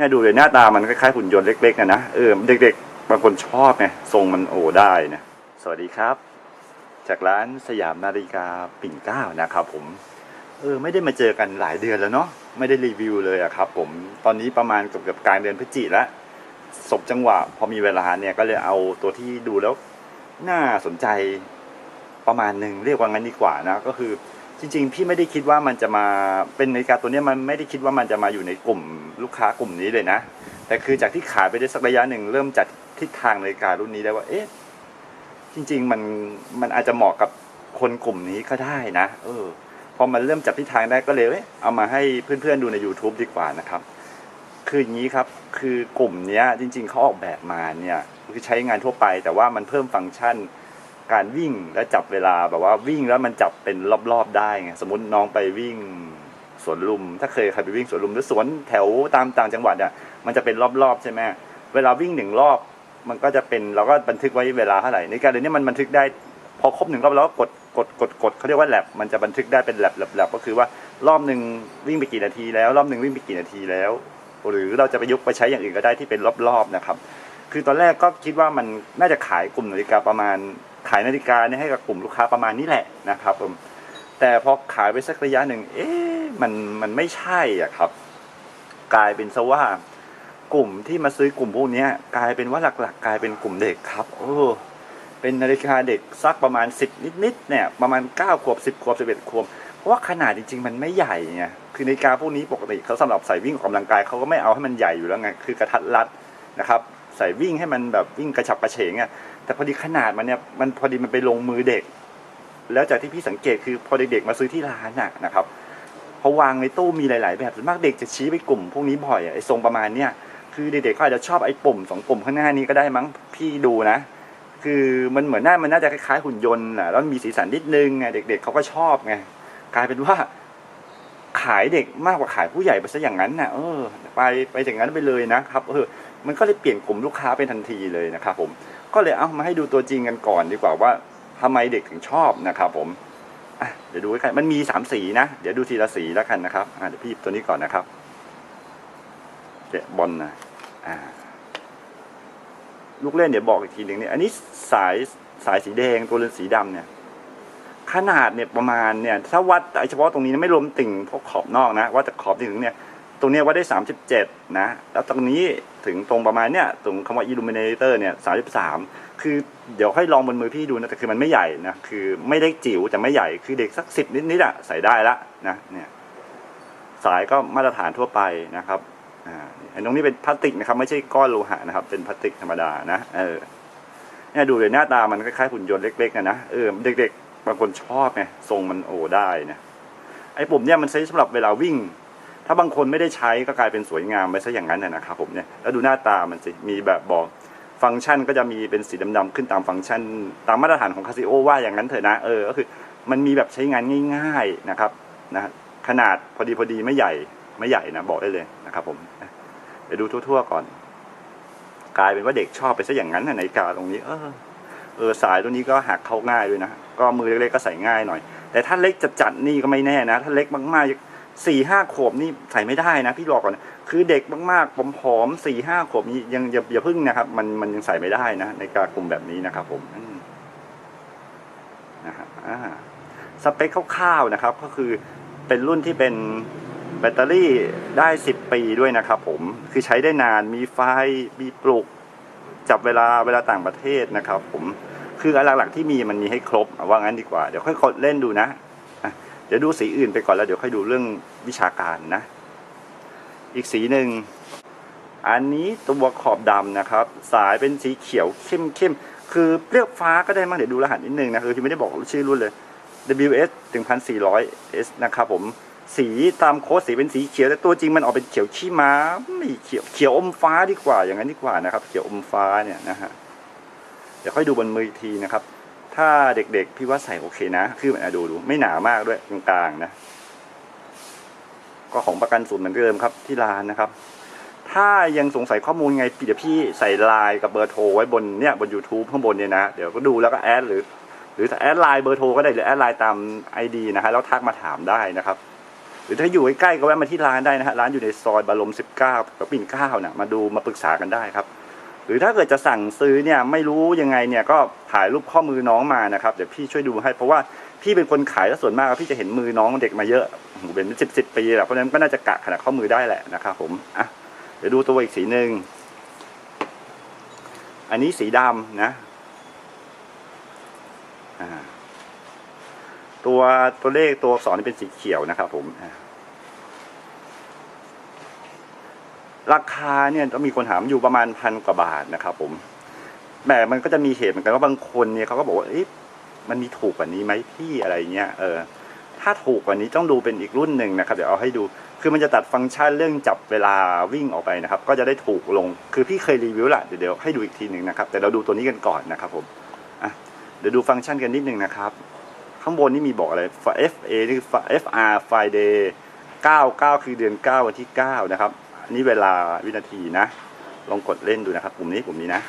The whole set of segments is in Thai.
เนี่ยดูเลยหน้าตามันคล้ายๆหุ่นยนต์เล็กๆนะนะเออเด็กๆบางคนชอบไงทรงมันโอ้ได้นะสวัสดีครับ จากร้านสยามนาฬิกาปิ่นเก้านะครับผมเออไม่ได้มาเจอกันหลายเดือนแล้วเนาะไม่ได้รีวิวเลยอะครับ ผมตอนนี้ประมาณเกือบเกือบกลางเดือนพฤศจิแล้วสบจังหวะ พอมีเวลาเนี่ยก็เลยเอาตัวที่ดูแล้ว น่าสนใจประมาณหนึ่งเรียกว่างั้นดีกว่านะ ก็คือ จริงๆ พี่ไม่ได้คิดว่ามันจะมาเป็นนาฬิกาตัวเนี้ยมันไม่ได้คิดว่ามันจะมาอยู่ในกลุ่มลูกค้ากลุ่มนี้เลยนะ แต่คือจากที่ขายไปได้สักระยะหนึ่งเริ่มจัดทิศทางนาฬิการุ่นนี้ได้ว่า เอ๊ะ จริง ๆ มันมันอาจจะเหมาะกับคนกลุ่มนี้ก็ได้นะ เออ พอมันเริ่มจับทิศทางได้ก็เลยเอ้ยเอามาให้เพื่อนๆดูใน YouTube ดีกว่านะครับ คืออย่างนี้ครับ คือกลุ่มเนี้ยจริง ๆเขาออกแบบมาเนี่ย คือใช้งานทั่วไป แต่ว่ามันเพิ่มฟังก์ชัน การวิ่งและจับเวลาแบบว่าวิ่งแล้วมันจับเป็นรอบๆได้ไงสมมติน้องไปวิ่งสวนลุม ถ้าเคยใครไปวิ่งสวนลุมหรือสวนแถวตามต่างจังหวัดอะมันจะเป็นรอบๆใช่ไหมเวลาวิ่งหนึ่งรอบมันก็จะเป็นเราก็บันทึกไว้เวลาเท่าไหร่ในการเดี๋ยวนี้มันบันทึกได้พอครบหนึ่งรอบแล้วก็กดกดกดกดเขาเรียกว่าแลบมันจะบันทึกได้เป็นแลบแลบแลบก็คือว่ารอบหนึ่งวิ่งไปกี่นาทีแล้ว รอบหนึ่งวิ่งไปกี่นาทีแล้ว หรือเราจะไปยุกไปใช้อย่างอื่นก็ได้ที่เป็นรอบๆนะครับ คือตอนแรกก็คิดว่ามันน่าจะขายกลุ่มนาฬิกาประมาณ ขายนาฬิกาเนี่ยให้กับกลุ่มลูกค้าประมาณนี้แหละนะครับผมแต่พอขายไปสักระยะหนึ่งเอ๊ะมันมันไม่ใช่อะครับ กลายเป็นซะว่ากลุ่มที่มาซื้อกลุ่มพวกนี้กลายเป็นว่าหลักๆ กลายเป็นกลุ่มเด็กครับโอ้เป็นนาฬิกาเด็กสักประมาณสิบนิดๆเนี่ยประมาณเก้าขวบสิบขวบสิบเอ็ดขวบเพราะว่าขนาดจริงๆ มันไม่ใหญ่ไงคือนาฬิกาพวกนี้ปกติเขาสำหรับใส่วิ่งออกกำลังกายเขาก็ไม่เอาให้มันใหญ่อยู่แล้วไงคือกระทัดรัดนะครับ ใส่วิ่งให้มันแบบวิ่งกระฉับกระเฉงอะ แต่พอดีขนาดมันเนี่ยมันพอดีมันไปลงมือเด็ก แล้วจากที่พี่สังเกตคือพอเด็กๆมาซื้อที่ร้านน่ะนะครับพอวางในตู้มีหลาย ๆ แบบส่วนมากเด็กจะชี้ไปกลุ่มพวกนี้บ่อยอะไอ้ทรงประมาณเนี้ยคือเด็กๆเขาอาจจะชอบไอ้ปุ่มสองปุ่มข้างหน้านี้ก็ได้มั้งพี่ดูนะ คือมันเหมือนหน้ามันน่าจะคล้ายๆหุ่นยนต์น่ะแล้วมีสีสันนิดนึงไงเด็ก ๆเขาก็ชอบไงกลายเป็นว่าขายเด็กมากกว่าขายผู้ใหญ่ไปซะอย่างนั้นน่ะเออ ไปไปอย่างนั้นไปเลยนะครับเออมันก็เลยเปลี่ยนกลุ่มลูกค้าเป็นทันทีเลยนะครับผม ก็เลยเอามาให้ดูตัวจริงกันก่อนดีกว่าว่าทำไมเด็กถึงชอบนะครับผมเดี๋ยวดูกันมันมีสามสีนะ เดี๋ยวดูทีละสีแล้วกันนะครับเดี๋ยวพี่หยิบตัวนี้ก่อนนะครับเดี๋ยวบอลนะลูกเล่นเดี๋ยวบอกอีกทีหนึ่งเนี่ยอันนี้สายสายสีแดงตัวเรือนสีดำเนี่ย ขนาดเนี่ยประมาณเนี่ย ถ้าวัดเฉพาะตรงนี้ไม่รวมติ่งพวกขอบนอกนะวัดจากขอบถึงเนี่ย ตรงนี้วัดได้สามสิบเจ็ดนะ แล้วตรงนี้ถึงตรงประมาณเนี้ยตรงคำว่า illuminator เนี่ยสามสิบสามคือเดี๋ยวให้ลองบนมือพี่ดูนะ แต่คือมันไม่ใหญ่นะ คือไม่ได้จิ๋วแต่ไม่ใหญ่ คือเด็กสักสิบนิดๆอะใส่ได้ละนะ เนี่ย สายก็มาตรฐานทั่วไปนะครับ อ่าอันตรงนี้เป็นพลาสติกนะครับ ไม่ใช่ก้อนโลหะนะครับ เป็นพลาสติกธรรมดานะ เออ เนี่ยดูเลยหน้าตามันคล้ายๆหุ่นยนต์เล็กๆนะนะ เออ เด็กๆบางคนชอบไง ทรงมันโอ้ได้นะ ไอ้ปุ่มเนี่ยมันใช้สำหรับเวลาวิ่ง ถ้าบางคนไม่ได้ใช้ก็กลายเป็นสวยงามไปซะอย่างนั้นนะนะครับผมเนี่ยแล้วดูหน้าตามันสิมีแบบบอกฟังก์ชันก็จะมีเป็นสีดำๆขึ้นตามฟังก์ชัน ตามมาตรฐานของคาซิโอว่าอย่างนั้นเถอะนะเออก็คือมันมีแบบใช้งานง่ายๆนะครับนะขนาดพอดีพอดีไม่ใหญ่ไม่ใหญ่นะบอกได้เลยนะครับผมเดี๋ยวดูทั่วๆก่อน กลายเป็นว่าเด็กชอบไปซะอย่างนั้นนะนาฬิกาตรงนี้ เออเออสายตัวนี้ก็หักเข้าง่ายด้วยนะก็มือเล็กๆก็ใส่ง่ายหน่อย แต่ถ้าเล็กจัดๆนี่ก็ไม่แน่นะ ถ้าเล็กมากๆ สี่ห้าขวบนี่ใส่ไม่ได้นะ พี่บอกก่อนนะคือเด็กมากๆผอมๆสี่ห้าขวบนี่ยังอย่าอย่าพึ่งนะครับ มันมันยังใส่ไม่ได้นะในการกลุ่มแบบนี้นะครับ ผมนะฮะสเปคคร่าวๆนะครับ ก็คือเป็นรุ่นที่เป็นแบตเตอรี่ได้สิบปีด้วยนะครับผมคือใช้ได้นานมีไฟมีปลุก จับเวลาเวลาต่างประเทศนะครับ ผมคืออันหลักๆที่มีมันมีให้ครบเอาว่างั้นดีกว่า เดี๋ยวค่อยกดเล่นดูนะ เดี๋ยวดูสีอื่นไปก่อนแล้วเดี๋ยวค่อยดูเรื่องวิชาการนะ อีกสีหนึ่งอันนี้ตัวขอบดำนะครับ สายเป็นสีเขียวเข้มเข้มๆคือเรียกฟ้าก็ได้มั้งเดี๋ยวดูรหัสนิดนึงนะคือที่ไม่ได้บอกชื่อรุ่นเลย WS 1400 S นะครับผมสีตามโค้ดสีเป็นสีเขียวแต่ตัวจริงมันออกเป็นเขียวขี้ม้าไม่เขียวเขียวอมฟ้าดีกว่าอย่างนั้นดีกว่านะครับ เขียวอมฟ้าเนี่ยนะฮะเดี๋ยวค่อยดูบนมืออีกทีนะครับ ถ้าเด็กๆ พี่ว่าใส่โอเคนะ คืออะดูดู ไม่หนามากด้วยกลางๆนะ ก็ของประกันศูนย์เหมือนเดิมครับที่ร้านนะครับ ถ้ายังสงสัยข้อมูลไงเดี๋ยวพี่ใส่ไลน์กับเบอร์โทรไว้บนเนี่ยบน YouTube ข้างบนเนี่ยนะ เดี๋ยวก็ดูแล้วก็แอดหรือ หรือแอดไลน์เบอร์โทรก็ได้หรือแอดไลน์ตาม ID นะฮะแล้วทักมาถามได้นะครับหรือถ้าอยู่ใกล้ๆก็แวะมาที่ร้านได้นะฮะร้านอยู่ในซอยบารม19กับปิ่นเกล้านะมาดูมาปรึกษากันได้ครับ รือถ้าเกิดจะสั่งซื้อเนี่ยไม่รู้ยังไงเนี่ยก็ถ่ายรูปข้อมือน้องมานะครับเดี๋ยวพี่ช่วยดูให้เพราะว่าพี่เป็นคนขายแล้วส่วนมากพี่จะเห็นมือน้องเด็กมาเยอะโอ้โหเป็นสิบสิบปีแหละเพราะนั้นก็น่าจะกะขนาดข้อมือได้แหละนะครับผมอะเดี๋ยวดูตัวอีกสีหนึ่งอันนี้สีดำนะตัวตัวเลขตัวอักษรนี่เป็นสีเขียวนะครับผมอ่า ราคาเนี่ยต้องมีคนถามอยู่ประมาณพันกว่าบาทนะครับผมแต่มันก็จะมีเหตุเหมือนกันว่าบางคนเนี่ยเขาก็บอกว่าเอ๊ะมันมีถูกกว่านี้ไหมพี่อะไรเงี้ยเออถ้าถูกกว่านี้ต้องดูเป็นอีกรุ่นหนึ่งนะครับเดี๋ยวเอาให้ดูคือมันจะตัดฟังก์ชันเรื่องจับเวลาวิ่งออกไปนะครับ ก็จะได้ถูกลงคือพี่เคยรีวิวละเดี๋ยวให้ดูอีกทีหนึ่งนะครับ แต่เราดูตัวนี้กันก่อนนะครับผมอะเดี๋ยวดูฟังก์ชันกันนิดนึงนะครับ ข้างบนนี่มีบอกอะไร FA นี่คือ FR Friday 9 9 คือเดือน 9 วันที่ 9 นะครับ นนี้เวลาวินาทีนะ ลองกดเล่นดูนะครับปุ่มนี้ปุ่มนี้นะ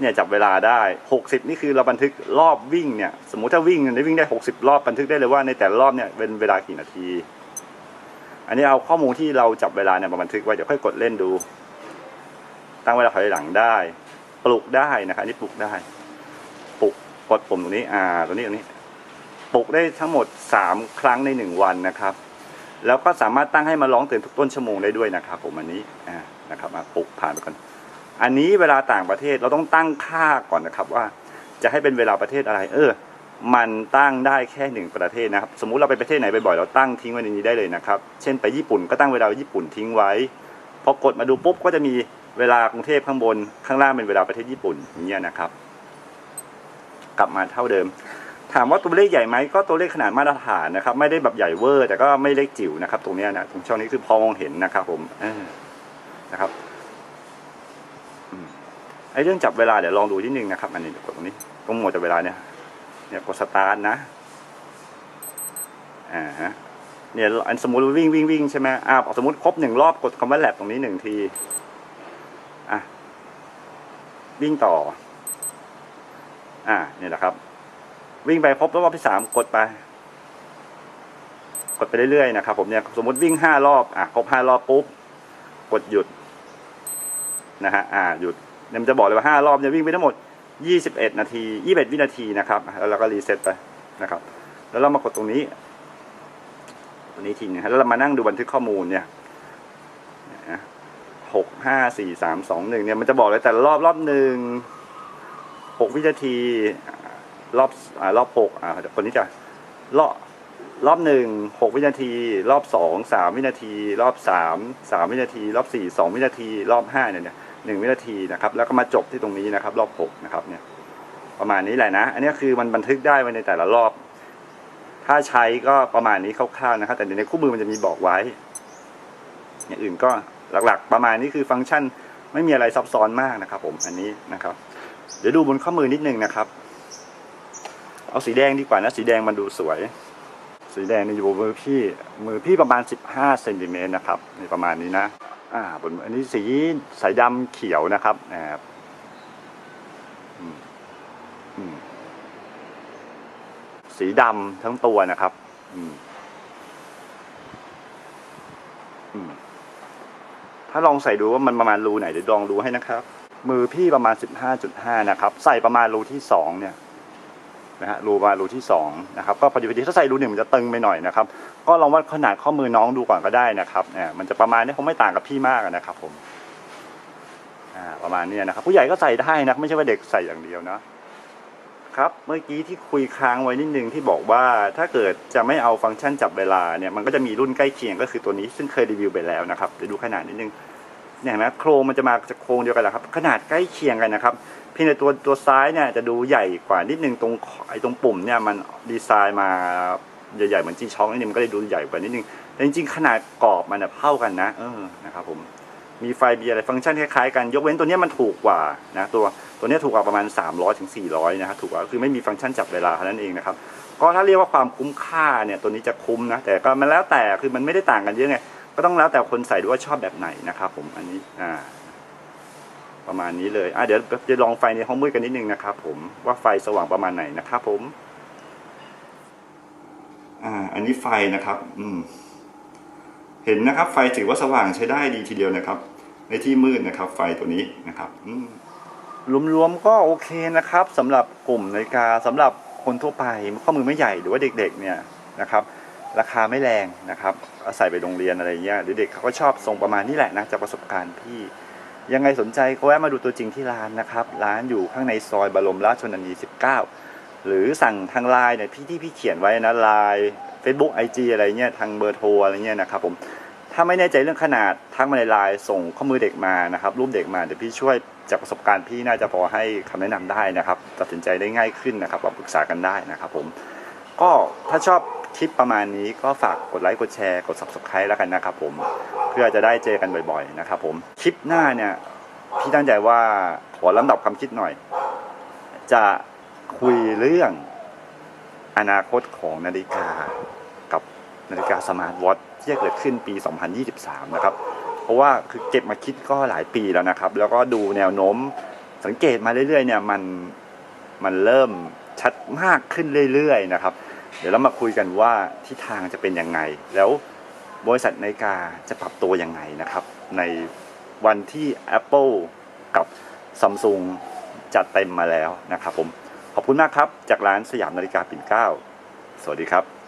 เนี่ยจับเวลาได้ 60 นี่คือเราบันทึกรอบวิ่งเนี่ย สมมุติถ้าวิ่งได้วิ่งได้ 60 รอบบันทึกได้เลยว่าในแต่ละรอบเนี่ยเป็นเวลากี่นาที อันนี้เอาข้อมูลที่เราจับเวลาเนี่ยมาบันทึกไว้เดี๋ยวค่อยกดเล่นดู ตั้งเวลาถอยหลังได้ ปลุกได้นะครับอันนี้ปลุกได้ปลุกกดปุ่มตรงนี้ อ่าตัวนี้ตรงนี้ปลุกได้ทั้งหมด 3 ครั้งในหนึ่งวันนะครับ แล้วก็สามารถตั้งให้มาร้องเตื่นทุกต้นชั่วโมงได้ด้วยนะครับผมอันนี้นะครับมาปลุกผ่านไปก่อนอันนี้เวลาต่างประเทศเราต้องตั้งค่าก่อนนะครับว่า จะให้เป็นเวลาประเทศอะไร เออ มันตั้งได้แค่หนึ่งประเทศนะครับ สมมุติเราไปประเทศไหนบ่อยๆเราตั้งทิ้งไว้ในนี้ได้เลยนะครับ เช่นไปญี่ปุ่นก็ตั้งเวลาญี่ปุ่นทิ้งไว้พอกดมาดูปุ๊บก็จะมีเวลากรุงเทพข้างบนข้างล่างเป็นเวลาประเทศญี่ปุ่นอย่างเงี้ยนะครับ กลับมาเท่าเดิม ถามว่าตัวเลขใหญ่ไหมก็ตัวเลขขนาดมาตรฐานนะครับ ไม่ได้แบบใหญ่เวอร์ แต่ก็ไม่เล็กจิ๋วนะครับตรงนี้นะตรงช่องนี้คือพอมองเห็นนะครับ ผมนะครับอไอ้เรื่องจับเวลาเดี๋ยวลองดูนิดนึงนะครับ อันนี้กดตรงนี้ตรงหมวดจับเวลาเนี่ยเนี่ยกดสตาร์ทนะอ่าฮะเนี่ยอันสมมติวิ่งวิ่งวิ่งใช่ไหมอ่าสมมติครบหนึ่งรอบกดคำว่าแลบตรงนี้หนึ่งทีอะวิ่งต่อ อ่าเนี่ยแหละครับ วิ่งไปครบรอบที่สามกดไป กดไปเรื่อยๆนะครับผมเนี่ยสมมติวิ่งห้ารอบอะครบห้ารอบปุ๊บกดหยุดนะฮะอ่าหยุดเนี่ยมันจะบอกเลยว่าห้ารอบเนี่ยวิ่งไปทั้งหมดยี่สิบเอ็ดนาทียี่สิบเอ็ดวินาทีนะครับแล้วเราก็รีเซ็ตไปนะครับ แล้วเรามากดตรงนี้ตรงนี้ทีนึงฮะแล้วเรามานั่งดูบันทึกข้อมูลเนี่ยหกห้าสี่สามสองหนึ่งเนี่ยมันจะบอกเลยแต่รอบรอบหนึ่งหกวินาที รอบอ่ารอบหกอ่าคนนี้จะรอบรอบหนึ่งหกวินาที รอบสองสามวินาที รอบสามสามวินาที รอบสี่สองวินาที รอบห้าเนี่ยหนึ่งวินาทีนะครับแล้วก็มาจบที่ตรงนี้นะครับ รอบหกนะครับเนี่ยประมาณนี้แหละนะ อันนี้คือมันบันทึกได้ไว้ในแต่ละรอบ ถ้าใช้ก็ประมาณนี้คร่าวๆนะครับ แต่ในคู่มือมันจะมีบอกไว้ อย่างอื่นก็หลักๆ ประมาณนี้คือฟังก์ชันไม่มีอะไรซับซ้อนมากนะครับ ผมอันนี้นะครับ เดี๋ยวดูบนข้อมือนิดนึงนะครับ เอาสีแดงดีกว่านะสีแดงมันดูสวย สีแดงนี่อยู่บนมือพี่มือพี่ประมาณ 15เซนติเมตรนะครับนี่ประมาณนี้นะอ่าบนอันนี้สีสายดำเขียวนะครับนะครับอืมอืมสีดำทั้งตัวนะครับถ้าลองใส่ดูว่ามันประมาณรูไหนเดี๋ยวลองดูให้นะครับ มือพี่ประมาณสิบห้าจุดห้านะครับ ใส่ประมาณรูที่สองเนี่ย นะฮะรูประมารูที่สองนะครับก็พอดีพอดีถ้าใส่รูหนึ่งมันจะตึงไปหน่อยนะครับก็ลองวัดขนาดข้อมือน้องดูก่อนก็ได้นะครับเนี่ยมันจะประมาณนี้คงไม่ต่างกับพี่มากนะครับผมอ่าประมาณนี้นะครับ ผู้ใหญ่ก็ใส่ได้นะไม่ใช่ว่าเด็กใส่อย่างเดียวนะครับเมื่อกี้ที่คุยค้างไว้นิดนึงที่บอกว่าถ้าเกิดจะไม่เอาฟังก์ชันจับเวลาเนี่ยมันก็จะมีรุ่นใกล้เคียงก็คือตัวนี้ซึ่งเคยรีวิวไปแล้วนะครับเดี๋ยวดูขนาดนิดนึง เนี่ยเห็นไหมโครงมันจะมาจากโครงเดียวกันแหละครับ ขนาดใกล้เคียงกันนะครับ เพียงแต่ตัวตัวซ้ายเนี่ยจะดูใหญ่กว่านิดนึงตรงไอ้ตรงปุ่มเนี่ยมันดีไซน์มาใหญ่ๆเหมือนจีช็อคนิดนึงมันก็เลยดูใหญ่กว่านิดนึงแต่จริงๆขนาดกรอบมันเท่ากันนะเออนะครับผมมีไฟมีอะไรฟังก์ชันคล้ายๆกันยกเว้นตัวเนี้ยมันถูกกว่านะตัวตัวเนี้ยถูกกว่าประมาณ 300ถึง400นะครับถูกกว่าคือไม่มีฟังก์ชันจับเวลาเท่านั้นเองนะครับก็ถ้าเรียกว่าความคุ้มค่าเนี่ยตัวนี้จะคุ้มนะแต่ก็มันแล้วแต่คือมันไม่ได้ต่างกันเยอะไง ก็ต้องแล้วแต่คนใส่ด้วยว่าชอบแบบไหนนะครับผมอันนี้อ่า ประมาณนี้เลยอะเดี๋ยวจะลองไฟในห้องมืดกันนิดนึงนะครับผมว่าไฟสว่างประมาณไหนนะครับผม อ่า อันนี้ไฟนะครับ อืม เห็นนะครับ ไฟถือว่าสว่างใช้ได้ดีทีเดียวนะครับ ในที่มืดนะครับ ไฟตัวนี้นะครับ อืมรวมๆก็โอเคนะครับสำหรับกลุ่มนาฬิกาสำหรับคนทั่วไปข้อมือไม่ใหญ่หรือว่าเด็ก ๆ เนี่ยนะครับ ราคาไม่แรงนะครับ เอาใส่ไปโรงเรียนอะไรเงี้ยเด็กๆเขาก็ชอบทรงประมาณนี้แหละนะจากประสบการณ์พี่ ยังไงสนใจก็แวะมาดูตัวจริงที่ร้านนะครับ ร้านอยู่ข้างในซอยบรมราชชนนี 19 หรือสั่งทางไลน์เนี่ยพี่ที่พี่เขียนไว้นะไลน์ Facebook IG อะไรเงี้ยทางเบอร์โทรอะไรเงี้ยนะครับผมถ้าไม่แน่ใจเรื่องขนาดทักมาในไลน์ส่งข้อมือเด็กมานะครับรูปเด็กมาเดี๋ยวพี่ช่วยจากประสบการณ์พี่น่าจะพอให้คำแนะนำได้นะครับ ตัดสินใจได้ง่ายขึ้นนะครับมาปรึกษากันได้นะครับผมก็ถ้าชอบ คลิปประมาณนี้ก็ฝากกดไลค์กดแชร์กด subscribe แล้วกันนะครับผมเพื่อจะได้เจอกันบ่อย ๆ นะครับผมคลิปหน้าเนี่ยพี่ตั้งใจว่าขอลำดับความคิดหน่อย จะคุยเรื่องอนาคตของนาฬิกากับนาฬิกาสมาร์ทวอทที่จะเกิดขึ้นปี 2023 นะครับ เพราะว่าคือเก็บมาคิดก็หลายปีแล้วนะครับ แล้วก็ดูแนวโน้มสังเกตมาเรื่อยๆเนี่ยมันมันเริ่มชัดมากขึ้นเรื่อยๆนะครับ เดี๋ยวเรามาคุยกันว่าทิศทางจะเป็นยังไง แล้วบริษัทนาฬิกาจะปรับตัวยังไงนะครับ ในวันที่ Apple กับ Samsung จัดเต็มมาแล้วนะครับผม ขอบคุณมากครับ จากร้านสยามนาฬิกาปิ่นเกล้า สวัสดีครับ